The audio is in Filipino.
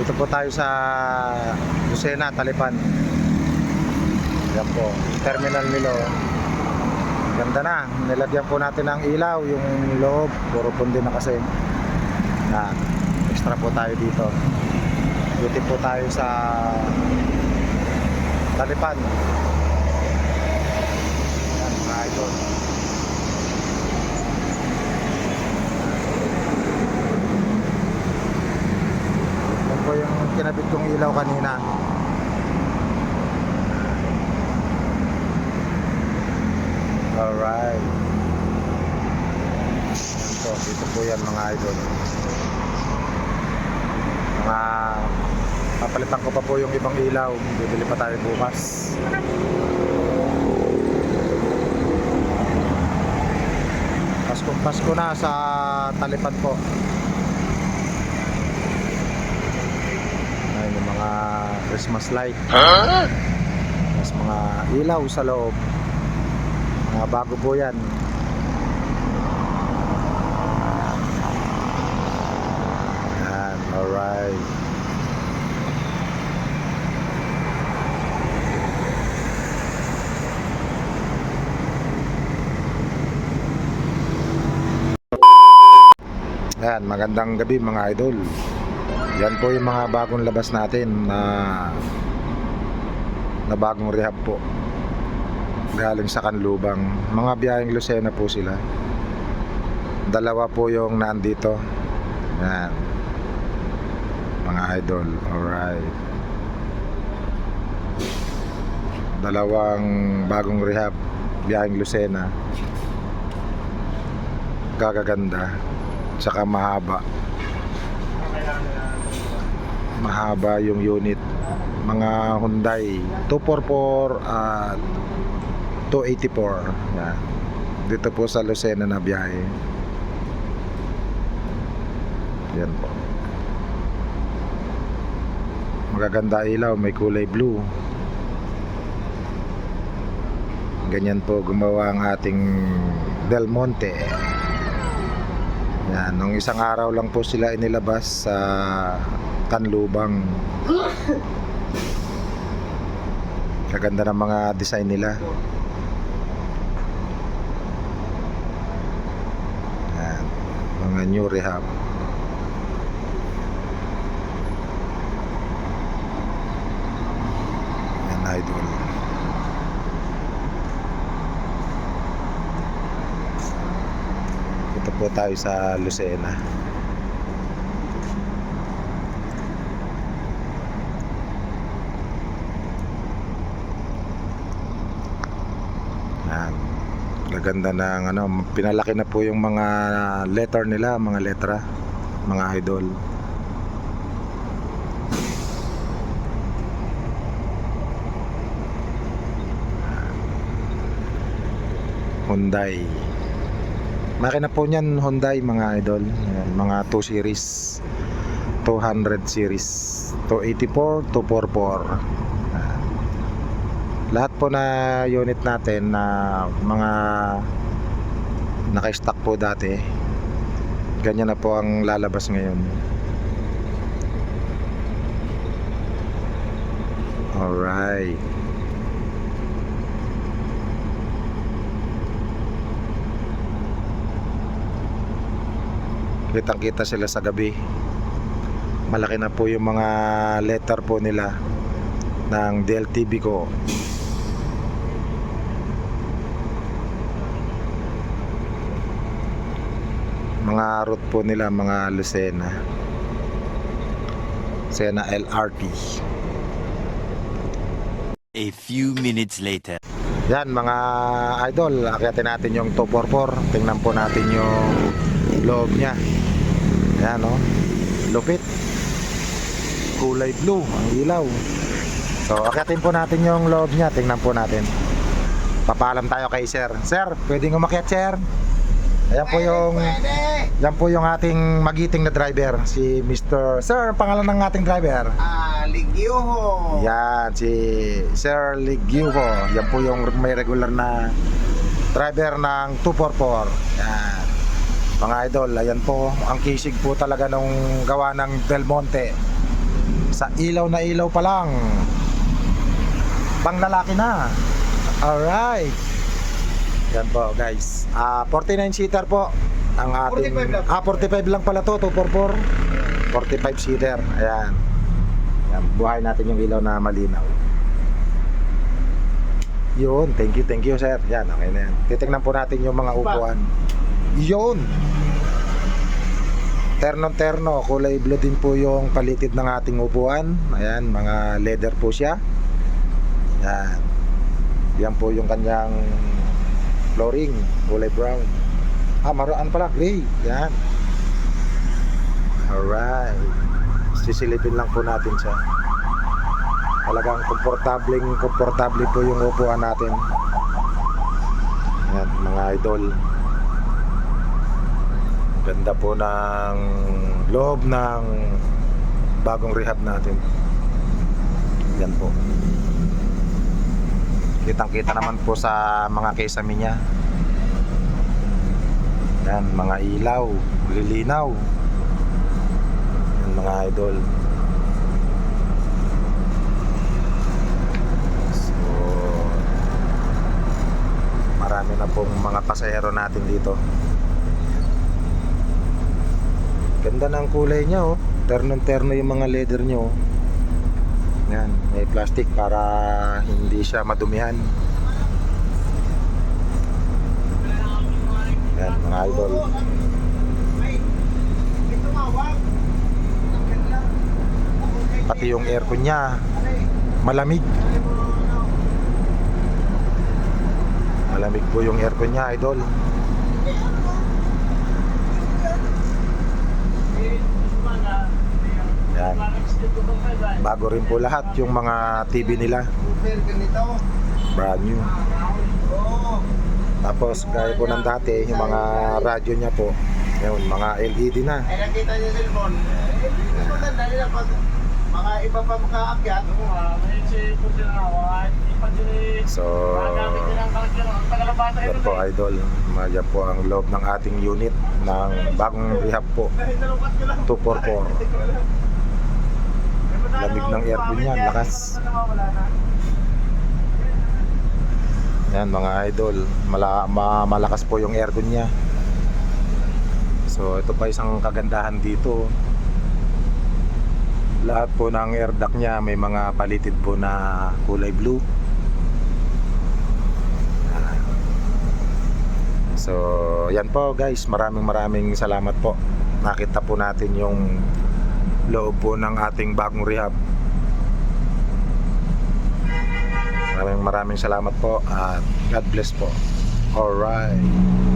Dito po tayo sa Lucena, Talipan. Ayan po. Terminal Milo. Ganda na. Nilagyan po natin ng ilaw. Yung loob. Puro pundi na kasi. Yan. Extra po tayo dito. Duty po tayo sa Talipan. Yan mga idol. Po yung kinabit kong ilaw kanina. Alright. Po, dito po yan mga idol. Mga papalitan ko pa po yung ibang ilaw. Bibili pa tayo bukas. Paskong Pasko na sa Talipan po. Ayun yung mga Christmas light. Mas mga ilaw sa loob. Mga bago po yan. Yan, alright. Yan, magandang gabi mga idol. Yan po yung mga bagong labas natin na na bagong rehab po. Galing sa Kanlubang. Mga biyaheng Lucena po sila. Dalawa po yung nandito. Yan. Mga idol. Alright. Dalawang bagong rehab. Biyaheng Lucena. Gagaganda. Tsaka mahaba. Mahaba yung unit. Mga Hyundai 244 at 284. Yan. Dito po sa Lucena na biyahe. Yan po. Magaganda ilaw, may kulay blue. Ganyan po gumawa ang ating Del Monte. Yan, nung isang araw lang po sila inilabas sa Tanlubang. Kaganda ng mga design nila. Yan, mga new rehab. Yan, idol. Ito po tayo sa Lucena. Yan. Gaganda ng ano, pinalaki na po yung mga letter nila, mga letra, mga idol. Hyundai. Makina po niyan Hyundai mga idol. Ayan, mga 2 series. 200 series. 284, 244. Ayan. Lahat po na unit natin na mga naka-stock po dati. Ganyan na po ang lalabas ngayon. Alright. Kitang kita sila sa gabi malaki na po yung mga letter po nila ng DLTV ko mga route po nila mga Lucena Lucena LRT A few minutes later. Yan mga idol, akyatin natin yung 244. Tingnan po natin yung loob niya. Yan no. Lupit. Kulay blue ang ilaw. So, akyatin po natin yung loob niya. Tingnan po natin. Papaalam tayo kay sir. Sir, pwedeng umakyat sir? Ayan po yung Yan po yung ating magiting na driver, si Mr. Sir, ang pangalan ng ating driver. Ah, Ligyoho. Yan, si Sir Ligyuho. Yan po yung may regular na driver ng 244. Yan. Mga idol, ayan po, ang kisig po talaga nung gawa ng Del Monte. Sa ilaw na ilaw pa lang. Pang lalaki na. Alright. Yan po guys. Ah, 49 seater po. Ang ating 45 lang. Ah, 45 lang pala to, 244. 45 seater. Ayan. Yan, buhay natin yung ilaw na malinaw. Yun, thank you, thank you sir. Yan, okay na yan. Titignan po natin yung mga upuan. Yun. Terno-terno, kulay blue din po yung palitid ng ating upuan. Ayan, mga leather po siya. Yan. Yan po yung kanyang flooring, kulay brown. Ah, maroon pala, gray. Yan. Alright. Sisilipin lang po natin siya. Talagang komportableng komportable po yung upuan natin. Yan, mga idol. Ganda po ng loob ng bagong rehab natin. Yan po. Kitang-kita naman po sa mga kesame niya. Yan, mga ilaw, lilinaw. Yan, mga idol. So, marami na pong mga pasahero natin dito. Ganda ng kulay niya oh. Terno-terno yung mga leather niya oh. Yan, may plastic para hindi siya madumihan. Yan, mga idol. Pati yung aircon niya, malamig. Malamig po yung aircon niya, idol. Yan. Bago rin po lahat yung mga TV nila. Brand new. Tapos gaya po ng dati, yung mga radyo niya po, yun, mga LED na. Ay nakita niyo cellphone. Eh, hindi maganda nila pag mga iba pa makaakyat. So, yan po idol. Yan po ang loob ng ating unit ng bagong rehab po. 244. Lamig ng aircon niya, lakas. Yan mga idol, Mala, ma- malakas po yung aircon niya. So ito pa isang kagandahan dito. Lahat po ng air duct niya may mga palitid po na kulay blue. So yan po guys, maraming maraming salamat po. Nakita po natin yung loob po ng ating bagong rehab. Maraming maraming salamat po at God bless po. Alright.